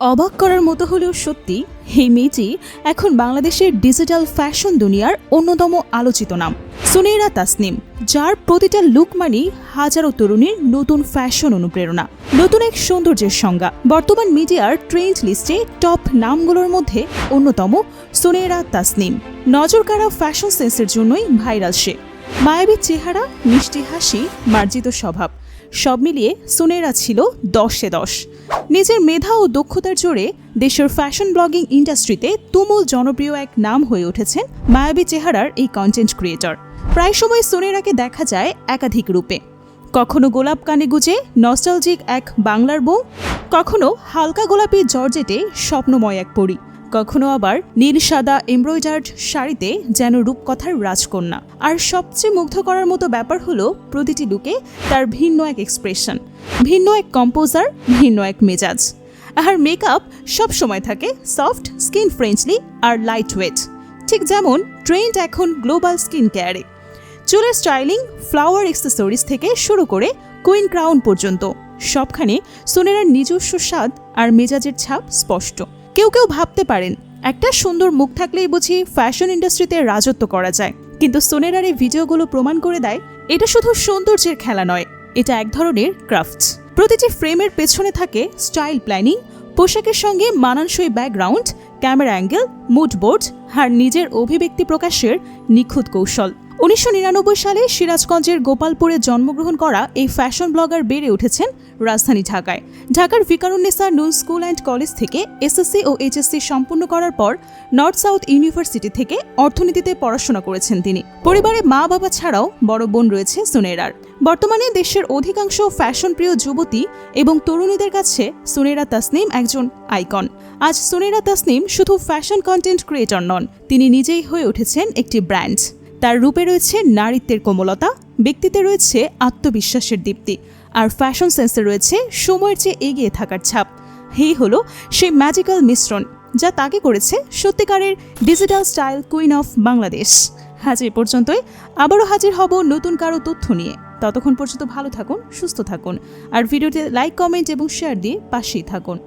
অবাক করার মতো হলেও সত্যি, এই মেয়েটি এখন বাংলাদেশের ডিজিটাল ফ্যাশন দুনিয়ার অন্যতম আলোচিত নাম। সুনেরা তাসনিম, যার প্রতিটা লুক মানেই হাজারো তরুণীর নতুন ফ্যাশন অনুপ্রেরণা, নতুন এক সৌন্দর্যের সংজ্ঞা। বর্তমান মিডিয়ার ট্রেন্ড লিস্টে টপ নামগুলোর মধ্যে অন্যতম সুনেরা তাসনিম। নজরকাড়া ফ্যাশন সেন্সের জন্যই ভাইরাল সে। মায়াবী চেহারা, মিষ্টি হাসি, মার্জিত স্বভাব। সব মিলিয়ে সুনেরা ছিল দশে দশ। নিজের মেধা ও দক্ষতার জোরে দেশের ফ্যাশন ব্লগিং ইন্ডাস্ট্রিতে তুমুল জনপ্রিয় এক নাম হয়ে উঠেছেন মায়াবী চেহারার এই কন্টেন্ট ক্রিয়েটর প্রায় সময় সোনেরাকে দেখা যায় একাধিক রূপে। কখনো গোলাপ কানে গুজে নস্টালজিক এক বাংলার বউ, কখনো হালকা গোলাপি জর্জেটে স্বপ্নময় এক পরী। কখনো আবার নীল, সাদা, এমব্রয়ডার্ড শাড়িতে যেন রূপকথার রাজকন্যা। আর সবচেয়ে মুগ্ধ করার মতো ব্যাপার হলো প্রতিটি লুকে তার ভিন্ন এক এক্সপ্রেশন ভিন্ন এক কম্পোজার ভিন্ন এক মেজাজ। আর মেকআপ সব সময় থাকে সফট স্কিন ফ্রেন্ডলি আর লাইট ওয়েট ঠিক যেমন ট্রেন্ড এখন গ্লোবাল স্কিন কেয়ারে চুলের স্টাইলিং ফ্লাওয়ার অ্যাক্সেসরিজ থেকে শুরু করে কুইন ক্রাউন পর্যন্ত। সবখানে সোনেরার নিজস্ব স্বাদ আর মেজাজের ছাপ স্পষ্ট। কেউ কেউ ভাবতে পারেন, একটা সুন্দর মুখ থাকলেই বুঝি ফ্যাশন ইন্ডাস্ট্রিতে রাজত্ব করা যায়। কিন্তু সোনেরার এই ভিডিওগুলো প্রমাণ করে দেয়, এটা শুধু সৌন্দর্যের খেলা নয়, এটা এক ধরনের ক্রাফটস। প্রতিটি ফ্রেমের পেছনে থাকে স্টাইল প্ল্যানিং, পোশাকের সঙ্গে মানানসই background, camera angle, mood board, আর নিজের অভিব্যক্তি প্রকাশের নিখুঁত কৌশল। উনিশশো নিরানব্বই সালে সিরাজগঞ্জের গোপালপুরে জন্মগ্রহণ করা এই ফ্যাশন ব্লগার বেড়ে উঠেছেন রাজধানী ঢাকায়। ঢাকার Viqarunnisa Noon school and college থেকে এসএসসি ও এইচএসসি সম্পূর্ণ করার পর নর্থ সাউথ ইউনিভার্সিটি থেকে অর্থনীতিতে পড়াশোনা করেছেন তিনি। পরিবারে মা বাবা ছাড়াও বড় বোন রয়েছে সুনেরার। বর্তমানে দেশের অধিকাংশ ফ্যাশন প্রিয় যুবতী এবং তরুণীদের কাছে সুনেরা তাসনিম একজন আইকন। আজ সুনেরা তাসনিম শুধু ফ্যাশন কন্টেন্ট ক্রিয়েটর নন, তিনি নিজেই হয়ে উঠেছেন একটি ব্র্যান্ড। তার রূপে রয়েছে নারীত্বের কোমলতা ব্যক্তিত্বে রয়েছে আত্মবিশ্বাসের দীপ্তি, আর ফ্যাশন সেন্সে রয়েছে সময়ের চেয়ে এগিয়ে থাকার ছাপ। এই হলো সেই ম্যাজিক্যাল মিশ্রণ, যা তাকে করেছে সত্যিকারের digital style queen of Bangladesh আজ এ পর্যন্তই। আবারও হাজির হব নতুন কারও তথ্য নিয়ে। ততক্ষণ পর্যন্ত ভালো থাকুন, সুস্থ থাকুন। আর ভিডিওতে লাইক কমেন্ট এবং শেয়ার দিয়ে পাশেই থাকুন।